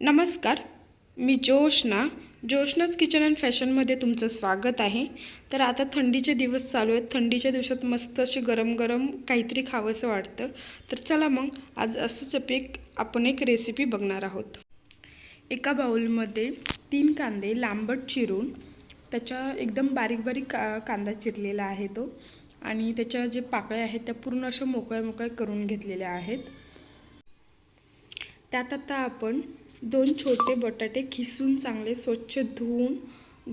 नमस्कार मी Joshna. जोशनाच kitchen and फॅशनमध्ये तुमचं स्वागत आहे. तर आता थंडीचे दिवस चालू आहेत. थंडीच्या दिवसात मस्त असे गरम गरम काहीतरी खावंसं वाटतं. तर चला मग आज असंच एक आपण एक रेसिपी बघणार आहोत. एका बाउलमध्ये तीन कांदे लांबट चिरून त्याच्या एकदम बारीक बारीक का कांदा चिरलेला आहे तो. आणि त्याच्या जे पाकळ्या आहेत त्या पूर्ण अशा मोकळ्या मोकळ्या करून घेतलेल्या आहेत. त्यात आता आपण दोन छोटे बटाटे खिसून चांगले स्वच्छ धुवून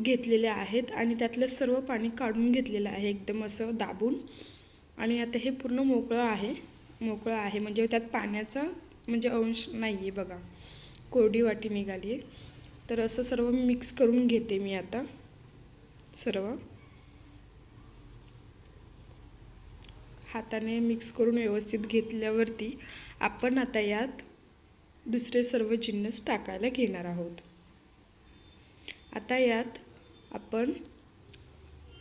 घेतलेले आहेत आणि त्यातलं सर्व पाणी काढून घेतलेलं आहे एकदम असं दाबून. आणि आता हे पूर्ण मोकळं आहे. मोकळं आहे. म्हणजे त्यात पाण्याचा म्हणजे अंश नाही आहे बघा. कोरडी वाटी निघाली आहे तर असं सर्व मिक्स करून घेते मी आता. सर्व. हाताने मिक्स करून व्यवस्थित घेतल्यावरती आपण आता यात दुसरे सर्व जिन्नस टाकायला घेणार आहोत. आता यात आपण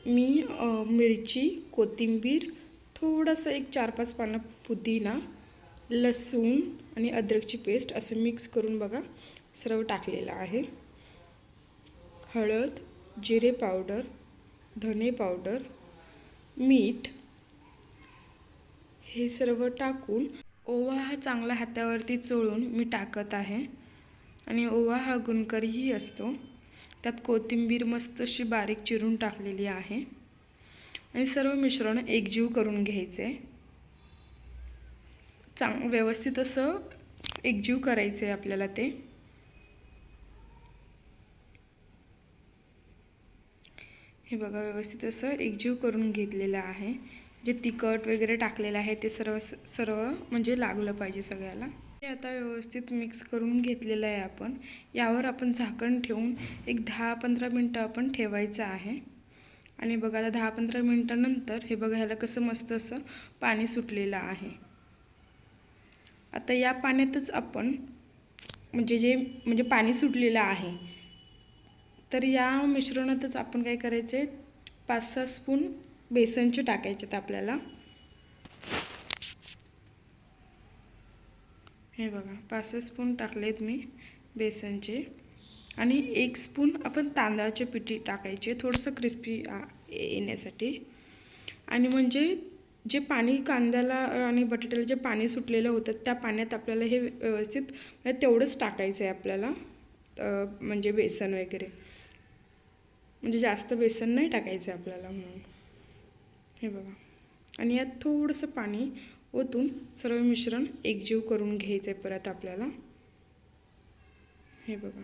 मी मिरची कोथिंबीर थोडंसं एक चार पाच पानं पुदिना लसूण आणि अद्रकची पेस्ट असं मिक्स करून बघा सर्व टाकलेलं आहे. हळद जिरे पावडर धने पावडर मीठ हे सर्व टाकून ओवा हा चांगला हातावरती चोळून मी टाकत आहे. आणि ओवा हा गुणकरीही असतो. त्यात कोथिंबीर मस्त अशी बारीक चिरून टाकलेली आहे. आणि सर्व मिश्रण एकजीव करून घ्यायचे. चांग व्यवस्थित असं एकजीव करायचं आहे आपल्याला ते. हे बघा व्यवस्थित असं एकजीव करून घेतलेलं आहे. जे तिखट वगैरे टाकलेलं आहे ते सर्व सर्व म्हणजे लागलं पाहिजे सगळ्याला. हे आता व्यवस्थित मिक्स करून घेतलेलं आहे आपण. यावर आपण झाकण ठेवून एक दहा पंधरा मिनटं आपण ठेवायचं आहे. आणि बघा आता दहा पंधरा मिनटानंतर हे बघा ह्याला कसं मस्त असं पाणी सुटलेलं आहे. आता या पाण्यातच आपण म्हणजे जे म्हणजे पाणी सुटलेलं आहे तर या मिश्रणातच आपण काय करायचे पाच सहा स्पून बेसनचे टाकायचे आहेत आपल्याला. हे बघा पाच स्पून टाकलेत मी बेसनचे. आणि एक स्पून आपण तांदळाचे पिठी टाकायचे थोडंसं क्रिस्पी येण्यासाठी. आणि म्हणजे जे पाणी कांद्याला आणि बटाट्याला जे पाणी सुटलेलं होतं त्या पाण्यात आपल्याला हे व्यवस्थित म्हणजे तेवढंच टाकायचं आहे आपल्याला म्हणजे बेसन वगैरे. म्हणजे जास्त बेसन नाही टाकायचं आहे आपल्याला म्हणून. हे बघा. आणि यात थोडंसं पाणी ओतून सर्व मिश्रण एकजीव करून घ्यायचं आहे परत आपल्याला. हे बघा.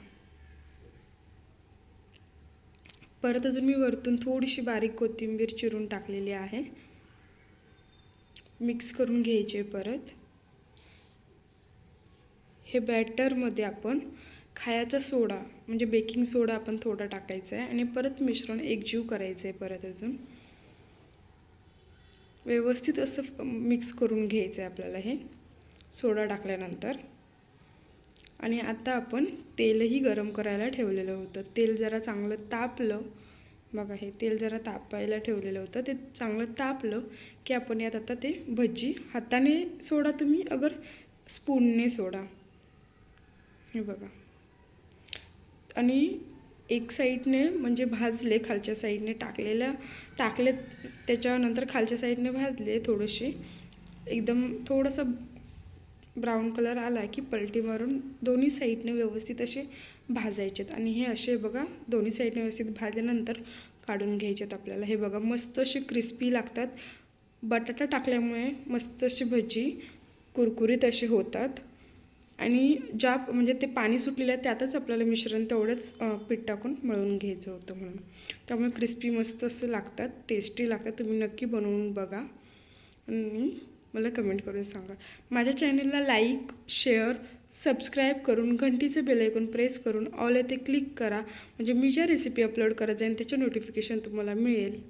परत अजून मी वरतून थोडीशी बारीक कोथिंबीर चिरून टाकलेली आहे. मिक्स करून घ्यायचे परत. हे बॅटरमध्ये आपण खायचा सोडा म्हणजे बेकिंग सोडा आपण थोडा टाकायचा आहे आणि परत मिश्रण एकजीव करायचं आहे परत अजून. व्यवस्थित असं मिक्स करून घ्यायचं आहे आपल्याला हे. सोडा टाकल्यानंतर. आणि आता आपण तेलही गरम करायला ठेवलेलं होतं. तेल जरा चांगलं तापलं. बघा हे तेल जरा तापायला ठेवलेलं होतं. ते चांगलं तापलं की आपण यात आता ते भजी हाताने सोडा तुम्ही अगर स्पूनने सोडा. हे बघा. आणि एक साईडने म्हणजे भाजले खालच्या साईडने टाकलेल्या टाकले त्याच्यानंतर खालच्या साईडने भाजले थोडेसे. एकदम थोडंसं ब्राऊन कलर आला की पलटी मारून दोन्ही साईडने व्यवस्थित असे भाजायचेत. आणि हे असे बघा दोन्ही साईडने व्यवस्थित भाजल्यानंतर काढून घ्यायचेत आपल्याला. हे बघा मस्त असे क्रिस्पी लागतात. बटाटा टाकल्यामुळे मस्त अशी भजी कुरकुरीत असे होतात. आणि ज्या म्हणजे ते पाणी सुटलेलं आहे त्यातच आपल्याला मिश्रण तेवढंच पीठ टाकून मळून घ्यायचं होतं म्हणून. त्यामुळे क्रिस्पी मस्त असं लागतात टेस्टी लागतात. तुम्ही नक्की बनवून बघा. आणि मला कमेंट करून सांगा. माझ्या चॅनलला लाईक शेअर सबस्क्राईब करून घंटीचं बेलायकॉन प्रेस करून ऑल येथे क्लिक करा. म्हणजे मी ज्या रेसिपी अपलोड करत जाईन त्याचं नोटिफिकेशन तुम्हाला मिळेल.